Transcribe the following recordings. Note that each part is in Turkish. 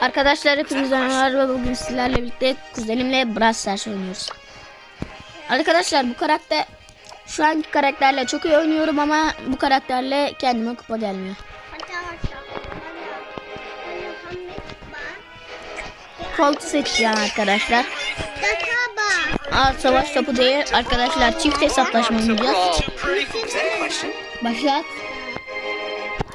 Arkadaşlar hepinize merhaba ve bugün sizlerle birlikte kuzenimle Brawl Stars oynuyoruz. Arkadaşlar bu karakter şu anki karakterle çok iyi oynuyorum ama bu karakterle kendime kupa gelmiyor. Colt'u seçeceğim arkadaşlar. Aa, savaş topu değil arkadaşlar çift hesaplaşma oynayacağız. Başlat.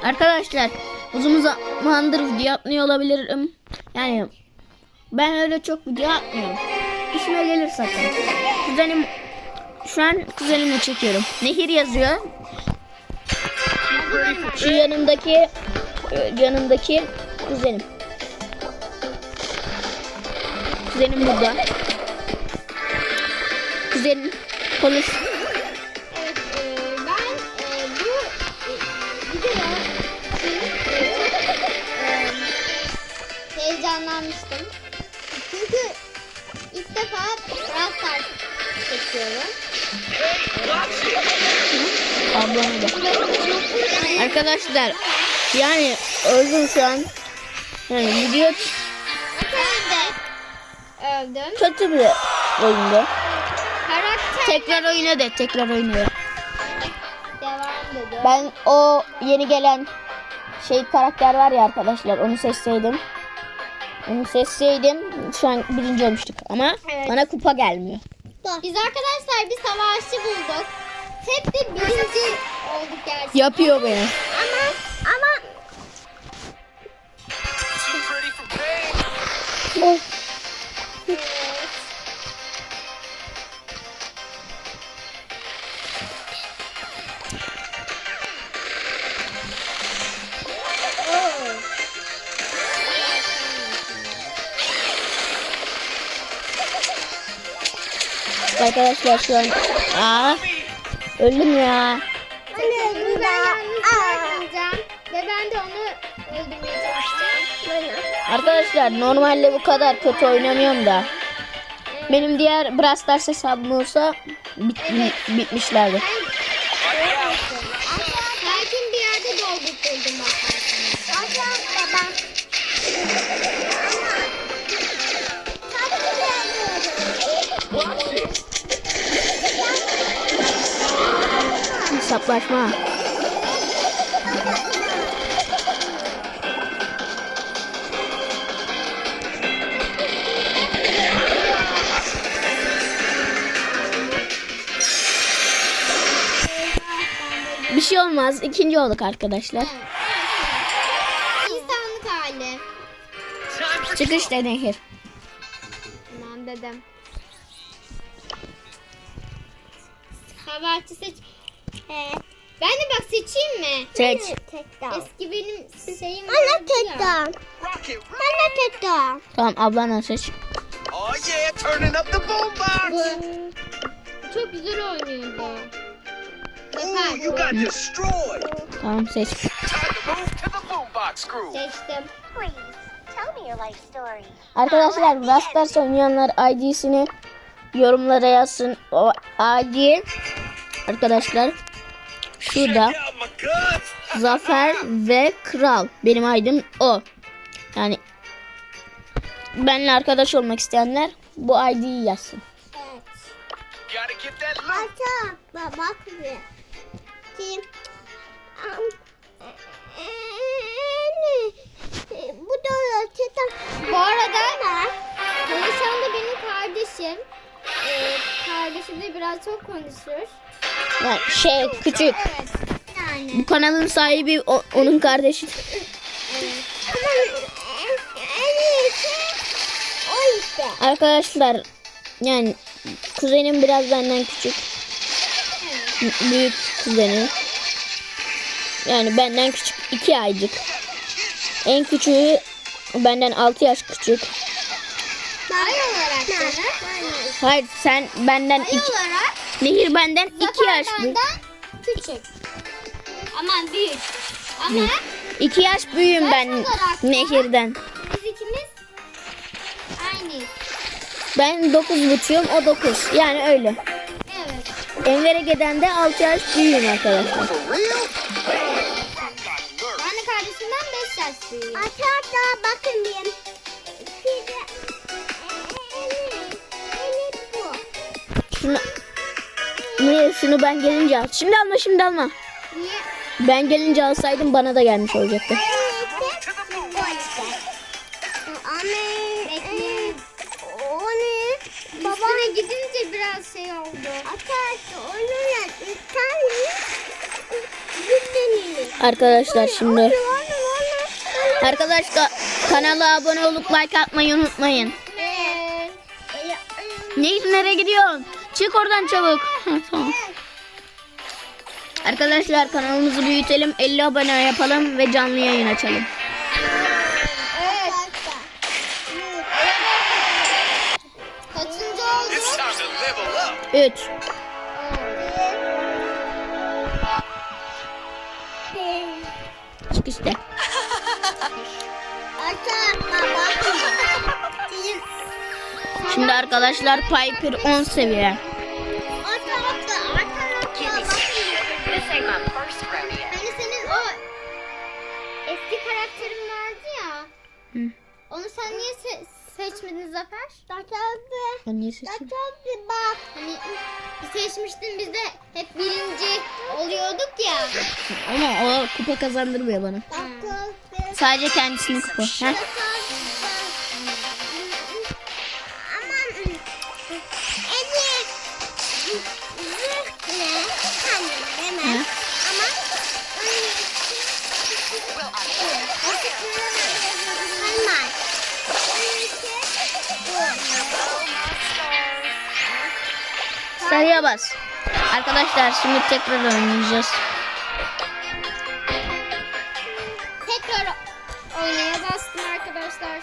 Arkadaşlar uzun zamandır video atmıyor olabilirim. Yani ben öyle çok video atmıyorum. İşime gelir zaten. Kuzenim şu an kuzenimle çekiyorum. Nehir yazıyor. Şu yanımdaki e, yanımdaki kuzenim. Kuzenim burada. Kuzenim konuş. Heyecanlanmıştım. Çünkü ilk defa Brawl Stars çekiyorum. Ablama da. Arkadaşlar yani öldüm şu an. Yani video öldüm. kötü bir oyundu. Karakter Tekrar oyna de tekrar oynuyor. devam dedi. Ben o yeni gelen şey karakter var ya arkadaşlar onu seçseydim. Onu seçseydim şu an birinci olmuştuk ama Evet. bana kupa gelmiyor. Biz arkadaşlar bir savaşçı bulduk. Hep de birinci olduk gerçekten. Yapıyor beni. Arkadaşlar şu an Aa, öldüm ya. Anne bunu ben yalnız bırakmayacağım. Ve ben de onu öldürmeye çalışacağım. Arkadaşlar normalde bu kadar kötü oynamıyorum da. Benim diğer Brawl Stars hesabım olsa bit- bitmişlerdi. Sakin Hesaplaşma. Bir şey olmaz. İkinci olduk arkadaşlar. İnsanlık hali. Çıkışta nehir. Tamam dedim. Haberci seç. Ben de bak seçeyim mi? Seç. Eski benim şeyim Bana tekrar. Bana tekrar. Tamam ablanla seç. Oh yeah, turning up the boombox. Bu çok güzel oynuyordu. Ooh, you got destroyed. Tamam seç. Seçtim. Arkadaşlar Brawl Stars oynayanlar ID'sini yorumlara yazsın. O ID arkadaşlar şurada. Zafer ve Kral. Benim ID'm o. Yani benimle arkadaş olmak isteyenler bu ID'yi yazsın. Evet. Ata, bak bir. Kim? Bu da tekrar. Bu arada konuşan da benim kardeşim. Ee, kardeşim de biraz çok konuşur. Yani şey küçük. Yani. Bu kanalın sahibi o- onun kardeşi. Arkadaşlar yani kuzenim biraz benden küçük. Büyük kuzeni. Yani benden küçük 2 aylık. En küçüğü benden 6 yaş küçük. Ay olarak sana. Hayır sen benden Ay 2 olarak Nehir benden 2 Zafer yaş büyük. benden küçük. Aman büyük. Ama 2 yaş büyüğüm ben Nehir'den. biz ikimiz aynıyız. Ben 9 buçuğum o 9. Yani öyle. Evet. Enver Ege'den de 6 yaş büyüğüm arkadaşlar. Ben de kardeşimden 5 yaş değil. Arkadaşlar bakın bir. Size Niye şunu ben gelince al. Şimdi alma şimdi alma. Niye? Ben gelince alsaydım bana da gelmiş olacaktı. Move to the boom box. Anne. Bekle. O ne? Baba. Üstüne gidince biraz şey oldu. Arkadaşlar onunla bir tane. Arkadaşlar şimdi arkadaşlar kanala abone olup like atmayı unutmayın. Evet. Ne nereye gidiyorsun? Çık oradan çabuk. Ha, tamam. Arkadaşlar kanalımızı büyütelim, 50 abone yapalım ve canlı yayın açalım. Evet. Kaçıncı oldu? It's time to level up. 3 Çık işte. Şimdi arkadaşlar Piper 10 seviye. Hı. Onu sen niye se- seçmedin Zafer? Tabii. Ben niye seçtim? Tabii bak. Hani seçmiştin biz de hep birinci oluyorduk ya. Ama o kupa kazandırmıyor bana. Tabii. Sadece kendisinin kupa. Heh. Sarıya bas. Arkadaşlar şimdi tekrar oynayacağız. Tekrar oynaya bastım arkadaşlar.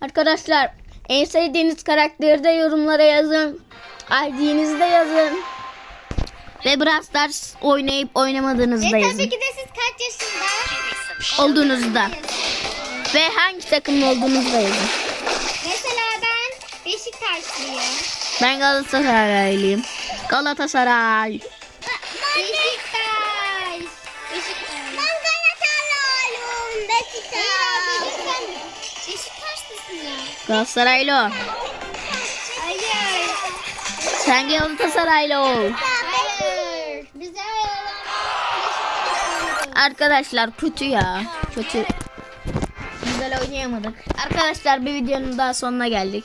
Arkadaşlar en sevdiğiniz karakteri de yorumlara yazın. ID'nizi de yazın. Ve Brawl Stars oynayıp oynamadığınızı da Ve yazın. tabii ki de siz kaç yaşında? Olduğunuzda. Ve hangi takımlı olduğunuzu da yazın. Mesela ben. Ben Galatasaraylıyım. Galatasaray. Beşiktaş. Beşiktaş. Ben Galatasaraylıyım. Beşiktaş. Beşiktaşlısın ya. Galatasaraylı. Hayır. Sen Galatasaraylı ol. Hayır. Bize. Arkadaşlar kötü ya. Kötü. Güzel oynayamadık. Arkadaşlar bir videonun daha sonuna geldik.